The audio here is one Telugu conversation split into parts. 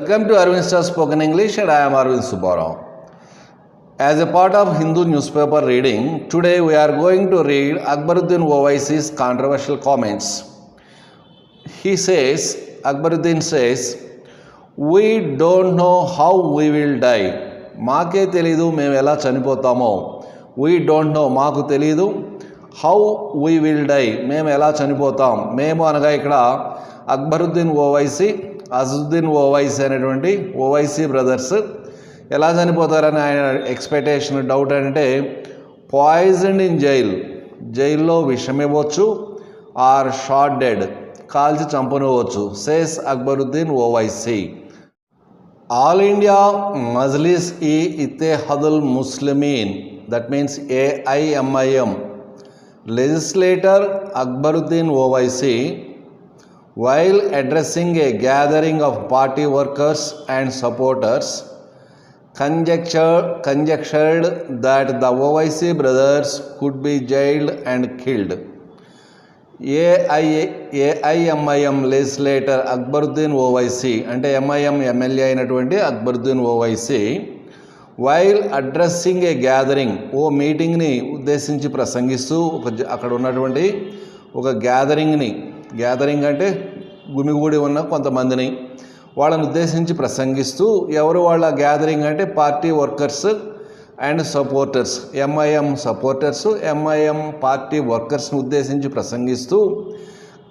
Welcome to Arvind Star Spoken English and I am Arvind Subbarao. As a part of Hindu newspaper reading, today we are going to read Akbaruddin Owaisi's controversial comments. He says, Akbaruddin says, we don't know how we will die. మాకే తెలీదు మేము ఎలా చనిపోతామో వీ డోంట్ నో మాకు తెలీదు హౌ వీ విల్ డై మేము ఎలా చనిపోతాం మేము అనగా ఇక్కడ అక్బరుద్దీన్ ఓవైసీ అజుద్దీన్ ఓవైసీ అనేటువంటి ఓవైసీ బ్రదర్స్ ఎలా చనిపోతారని ఆయన ఎక్స్పెక్టేషన్ డౌట్ అంటే పాయిజన్ ఇన్ జైల్ జైల్లో విషమివ్వచ్చు ఆర్ షార్ట్ డెడ్ కాల్చి చంపనివ్వచ్చు says Akbaruddin Owaisi. All India Majlis e Ittehadul Muslimeen that means AIMIM legislator Akbaruddin Owaisi while addressing a gathering of party workers and supporters conjecture, conjectured that the OIC brothers could be jailed and killed. AI AIMIM legislator Akbaruddin Owaisi అంటే ఎంఐఎం ఎమ్మెల్యే అయినటువంటి Akbaruddin Owaisi while addressing a gathering ఓ మీటింగ్ని ఉద్దేశించి ప్రసంగిస్తూ ఒక అక్కడ ఉన్నటువంటి ఒక గ్యాదరింగ్ని గ్యాదరింగ్ అంటే గుమిగూడి ఉన్న కొంతమందిని వాళ్ళని ఉద్దేశించి ప్రసంగిస్తూ ఎవరు వాళ్ళ గ్యాదరింగ్ అంటే party workers and supporters MIM supporters MIM party వర్కర్స్ని ఉద్దేశించి ప్రసంగిస్తూ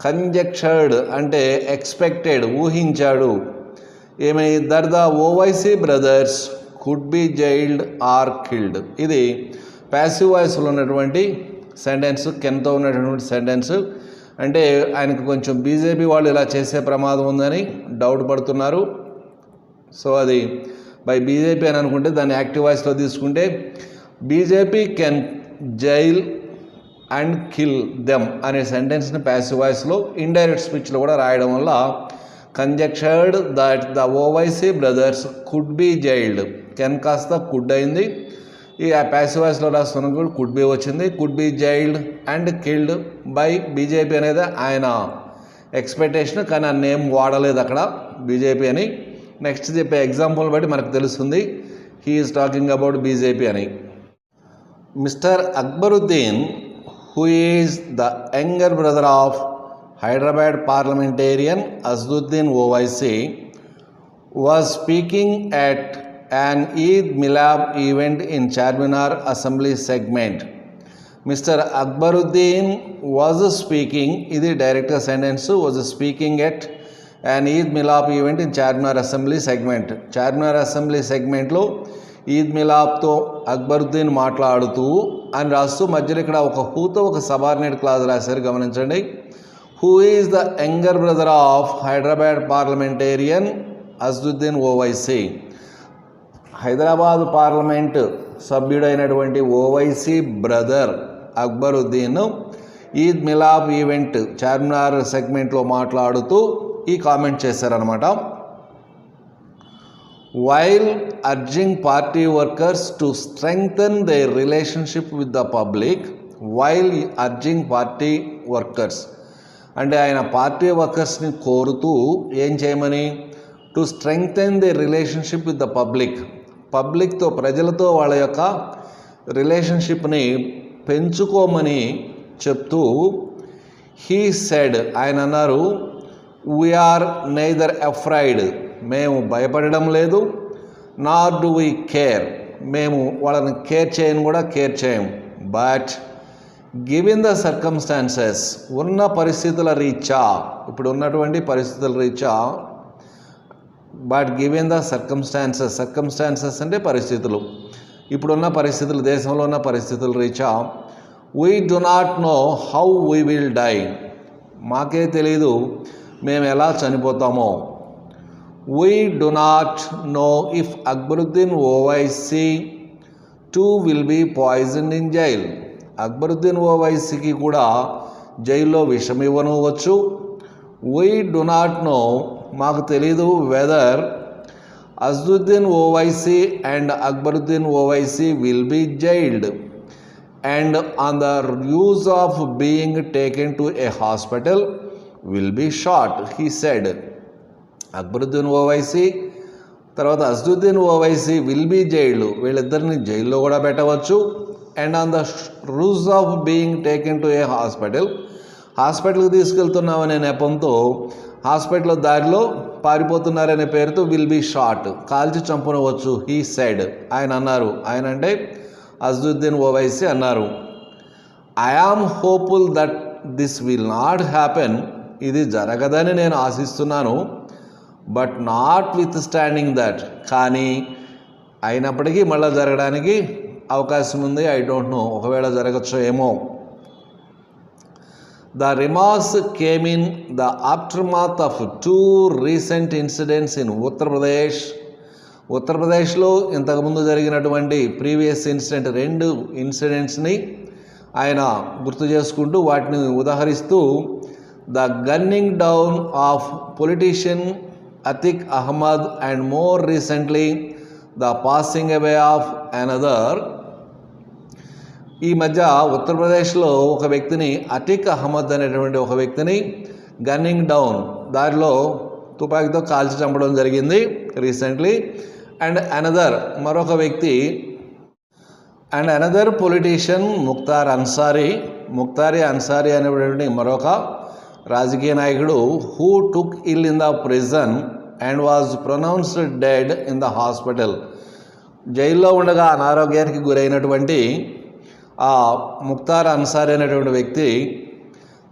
కంజెక్చర్డ్ అంటే ఎక్స్పెక్టెడ్ ఊహించాడు. ఏమై? That the Owaisi brothers could be jailed or killed ఇది ప్యాసివ్ వాయిస్లో ఉన్నటువంటి సెంటెన్స్ కెన్తో ఉన్నటువంటి సెంటెన్స్ అంటే ఆయనకు కొంచెం బీజేపీ వాళ్ళు ఇలా చేసే ప్రమాదం ఉందని డౌట్ పడుతున్నారు. సో అది బై బీజేపీ అని అనుకుంటే దాన్ని యాక్టివ్ వాయిస్లో తీసుకుంటే BJP can jail and kill them అనే సెంటెన్స్ని ప్యాసివ్ వాయిస్లో ఇండైరెక్ట్ స్పీచ్లో కూడా రాయడం వల్ల conjectured that the Owaisi brothers could be jailed can కాస్త కుడ్ అయింది ఈ ప్యాసివ్ వాయిస్లో రాస్తున్న కూడా కుడ్ బి వచ్చింది could be jailed and killed by BJP అనేది ఆయన ఎక్స్పెక్టేషన్ కానీ ఆ నేమ్ వాడలేదు అక్కడ బీజేపీ అని. నెక్స్ట్ చెప్పే ఎగ్జాంపుల్ బట్టి మనకు తెలుస్తుంది హీఈస్ టాకింగ్ అబౌట్ బీజేపీ అని. Mister Akbaruddin who is the younger brother of Hyderabad parliamentarian Asaduddin Owaisi was speaking at an Eid Milab event in Charminar Assembly segment. Mr. Akbaruddin was speaking, ఇది direct sentence was speaking at an Eid Milab event in Charminar Assembly segment. Charminar assembly సెగ్మెంట్లో ఈద్ మిలాప్తో అక్బరుద్దీన్ మాట్లాడుతూ అని రాస్తూ మధ్యలో ఇక్కడ ఒక హూతో ఒక సబార్డినేట్ క్లాజ్ రాశారు గమనించండి who is the younger brother of Hyderabad parliamentarian Asaduddin Owaisi Hyderabad parliament సభ్యుడైనటువంటి Owaisi brother Akbaruddin Eid Milap event Charminar సెగ్మెంట్లో మాట్లాడుతూ ఈ కామెంట్ చేశారనమాట while urging party workers to strengthen their relationship with the public while urging party workers అంటే ఆయన పార్టీ వర్కర్స్ని కోరుతూ ఏం చేయమని? To strengthen the relationship with the public పబ్లిక్తో ప్రజలతో వాళ్ళ యొక్క రిలేషన్షిప్ని పెంచుకోమని చెప్తూ హీ సెడ్ ఆయన అన్నారు వీఆర్ నైదర్ అఫ్రైడ్ మేము భయపడడం లేదు నార్ డు వీ కేర్ మేము వాళ్ళని కేర్ చేయను కూడా కేర్ చేయం. బట్ గివిన్ ద సర్కమ్స్టాన్సెస్ ఉన్న పరిస్థితుల రీచా ఇప్పుడు ఉన్నటువంటి పరిస్థితుల Richa but given the circumstances circumstances అంటే పరిస్థితులు. ఇప్పుడున్న పరిస్థితులు దేశంలో ఉన్న పరిస్థితులు Richa we do not know how we will die మాకే తెలీదు మేము ఎలా చనిపోతామో. We do not know if Akbaruddin Owaisi too will be poison in jail Akbaruddin ఓవైసీకి కూడా జైల్లో విషం ఇవ్వనవచ్చు వీ డు నాట్ నో మాకు తెలీదు whether Asaduddin Owaisi and Akbaruddin Owaisi will be jailed and on the use of being taken to a hospital will be shot he said Akbaruddin Owaisi తర్వాత Asaduddin Owaisi will be jailed వీళ్ళిద్దరిని జైల్లో కూడా పెట్టవచ్చు. And on the rules of being taken to a hospital హాస్పిటల్కి తీసుకెళ్తున్నామనే నెపంతో హాస్పిటల్ దారిలో పారిపోతున్నారనే పేరుతో విల్ బీ షార్ట్ కాల్చి చంపనవచ్చు హీ సైడ్ ఆయన అన్నారు. ఆయన అంటే అజదుద్దీన్ ఓవైసీ అన్నారు. I am hopeful that this will not happen ఇది జరగదని నేను ఆశిస్తున్నాను. But notwithstanding that కానీ అయినప్పటికీ మళ్ళీ జరగడానికి అవకాశం ఉంది. ఐ డోంట్ నో ఒకవేళ జరగచ్చో ఏమో. The remarks came in the aftermath of two recent incidents in Uttar Pradesh ఉత్తరప్రదేశ్లో ఇంతకుముందు జరిగినటువంటి ప్రీవియస్ ఇన్సిడెంట్ రెండు ఇన్సిడెంట్స్ని ఆయన గుర్తు చేసుకుంటూ వాటిని ఉదాహరిస్తూ the gunning down of politician Atiq Ahmed and more recently the passing away of another ఈ మధ్య ఉత్తరప్రదేశ్లో ఒక వ్యక్తిని అటిక్ అహ్మద్ అనేటువంటి ఒక వ్యక్తిని గన్నింగ్ డౌన్ దారిలో తుపాకీతో కాల్చి చంపడం జరిగింది రీసెంట్లీ అండ్ అనదర్ మరొక వ్యక్తి and another politician Mukhtar Ansari Mukhtari Ansari అనేటువంటి మరొక రాజకీయ నాయకుడు who took ill in the prison and was pronounced dead in the hospital జైల్లో ఉండగా అనారోగ్యానికి గురైనటువంటి ఆ ముక్తార్ అన్సారీ అనేటువంటి వ్యక్తి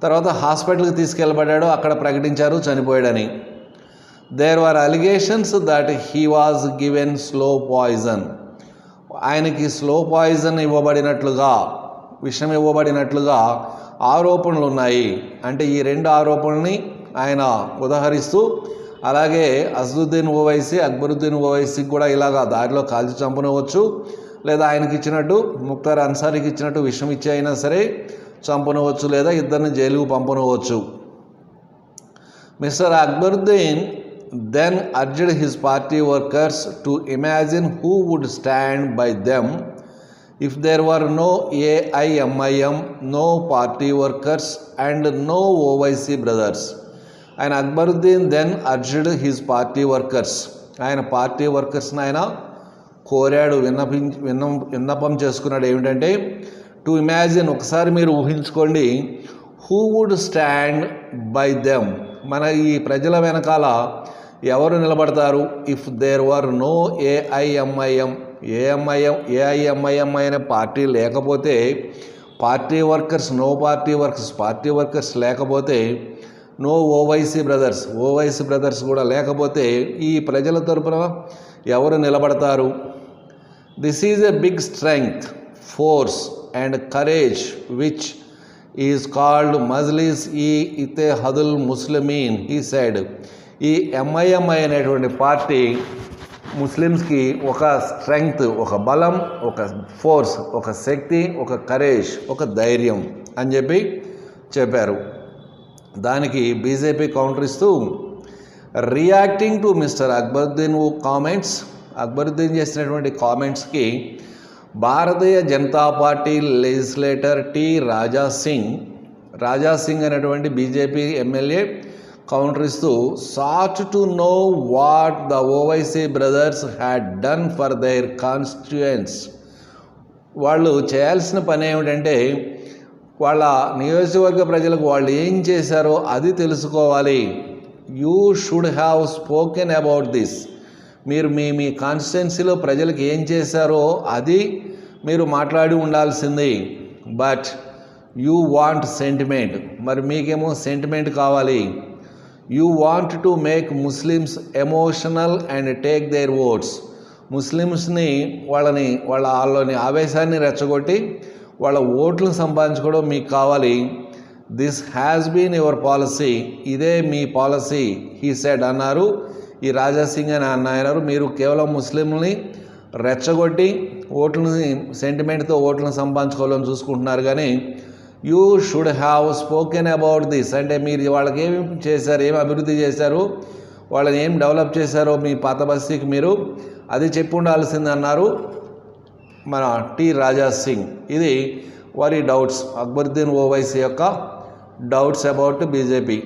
తర్వాత హాస్పిటల్కి తీసుకెళ్ళబడ్డాడు అక్కడ ప్రకటించారు చనిపోయాడని. There are allegations that he was given slow poison ఆయనకి స్లో పాయిజన్ ఇవ్వబడినట్లుగా విషయం ఇవ్వబడినట్లుగా ఆరోపణలు ఉన్నాయి. అంటే ఈ రెండు ఆరోపణల్ని ఆయన ఉదాహరిస్తూ అలాగే అసదుద్దీన్ ఓవైసీ అక్బరుద్దీన్ ఓవైసీకి కూడా ఇలాగా దారిలో కాల్చి చంపనవచ్చు లేదా ఆయనకి ఇచ్చినట్టు ముక్తార్ అన్సారీకి ఇచ్చినట్టు విషయం ఇచ్చి అయినా సరే చంపనవచ్చు లేదా ఇద్దరిని జైలుకు పంపనవచ్చు. Mister Akbaruddin then urged his party workers to imagine who would stand by them if there were no AIMIM no party workers and no Owaisi brothers ఆయన Akbaruddin then urged his party workers ఆయన పార్టీ వర్కర్స్ని ఆయన కోరాడు విన్నపి విన్నం విన్నపం చేసుకున్నాడు. ఏమిటంటే టు ఇమాజిన్ ఒకసారి మీరు ఊహించుకోండి who would stand by them మన ఈ ప్రజల వెనకాల ఎవరు నిలబడతారు? If there were no AIMIM AMIM AIMIM అనే పార్టీ లేకపోతే party workers no party workers party workers లేకపోతే no Owaisi brothers Owaisi brothers కూడా లేకపోతే ఈ ప్రజల తరపున ఎవరు నిలబడతారు? This is a big strength force and courage which is called Majlis e Ittehadul Muslimeen ఈ సైడ్ ఈ ఎంఐఎంఐ అనేటువంటి పార్టీ ముస్లిమ్స్కి ఒక స్ట్రెంగ్త్ ఒక బలం ఒక ఫోర్స్ ఒక శక్తి ఒక కరేజ్ ఒక ధైర్యం అని చెప్పి చెప్పారు. దానికి బీజేపీ కౌంటర్ ఇస్తూ reacting to mister Akbaruddin comments Akbaruddin చేసినటువంటి కామెంట్స్కి Bharatiya Janata party legislator T Raja Singh Raja Singh అనేటువంటి బీజేపీ ఎమ్మెల్యే కౌంటర్ ఇస్తూ sought to know what the Owaisi brothers had done for their constituency వాళ్ళు చేయాల్సిన పని ఏమిటంటే వాళ్ళ నియోజకవర్గ ప్రజలకు వాళ్ళు ఏం చేశారో అది తెలుసుకోవాలి. You should have spoken about this మీరు మీ మీ కాన్స్టిట్యున్సీలో ప్రజలకు ఏం చేశారో అది మీరు మాట్లాడి ఉండాల్సింది. బట్ యూ వాంట్ సెంటిమెంట్ మరి మీకేమో సెంటిమెంట్ కావాలి. You want to make Muslims emotional and take their votes ముస్లిమ్స్ని వాళ్ళని వాళ్ళ వాళ్ళని ఆవేశాన్ని రెచ్చగొట్టి వాళ్ళ ఓట్లు సంపాదించుకోవడం మీకు కావాలి. This has been your policy ఇదే మీ పాలసీ హీ సెడ్ అన్నారు. ఈ రాజాసింగ్ అని అన్నారు మీరు కేవలం ముస్లింలని రెచ్చగొట్టి ఓట్లని సెంటిమెంట్తో ఓట్లను సంపాదించుకోవాలని చూసుకుంటున్నారు. కానీ you should have spoken about this అంటే మీరు వాళ్ళకి ఏమి చేశారు ఏమి అభివృద్ధి చేశారు వాళ్ళని ఏం డెవలప్ చేశారో మీ పాత బస్తీకి మీరు అది చెప్పి ఉండాల్సింది అన్నారు మన టి రాజా సింగ్. ఇది వారి డౌట్స్ అక్బరుద్దీన్ ఓవైసీ యొక్క డౌట్స్ అబౌట్ బీజేపీ